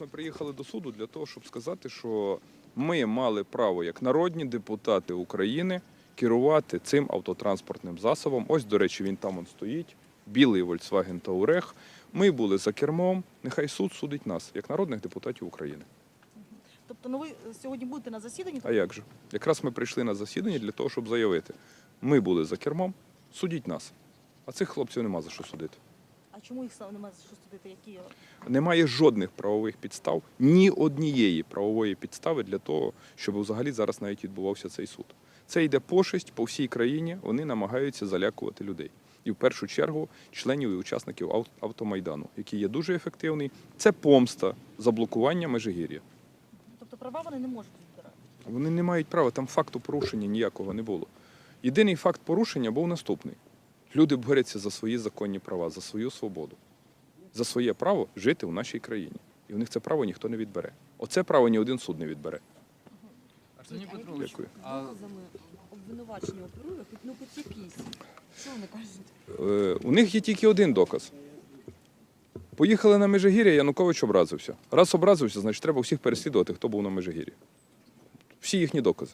Ми приїхали до суду для того, щоб сказати, що ми мали право, як народні депутати України, керувати цим автотранспортним засобом. Ось, до речі, він там он стоїть. Білий Volkswagen Touareg. Ми були за кермом. Нехай суд судить нас, як народних депутатів України. Тобто, ну ви сьогодні будете на засіданні? А як же? Якраз ми прийшли на засідання для того, щоб заявити: ми були за кермом, судіть нас. А цих хлопців нема за що судити. Чому їх саме немає за що судити? Які Немає жодних правових підстав, ні однієї правової підстави для того, щоб взагалі зараз навіть відбувався цей суд. Це йде пошесть по всій країні. Вони намагаються залякувати людей. І в першу чергу членів і учасників автомайдану, який є дуже ефективний. Це помста за блокування Межигір'я. тобто права вони не можуть відбирати? Вони не мають права, там факту порушення ніякого не було. Єдиний факт порушення був наступний: люди борються за свої законні права, за свою свободу, за своє право жити в нашій країні. І в них це право ніхто не відбере. Оце право ні один суд не відбере. Арсеній Петрович, Дякую. а доказами обвинувачення оперує, хоч ну хоч. Що вони кажуть? Е, у них є тільки один доказ. Поїхали на Межигір'я, Янукович образився. Раз образився, значить треба всіх переслідувати, хто був на Межигір'ї. Всі їхні докази.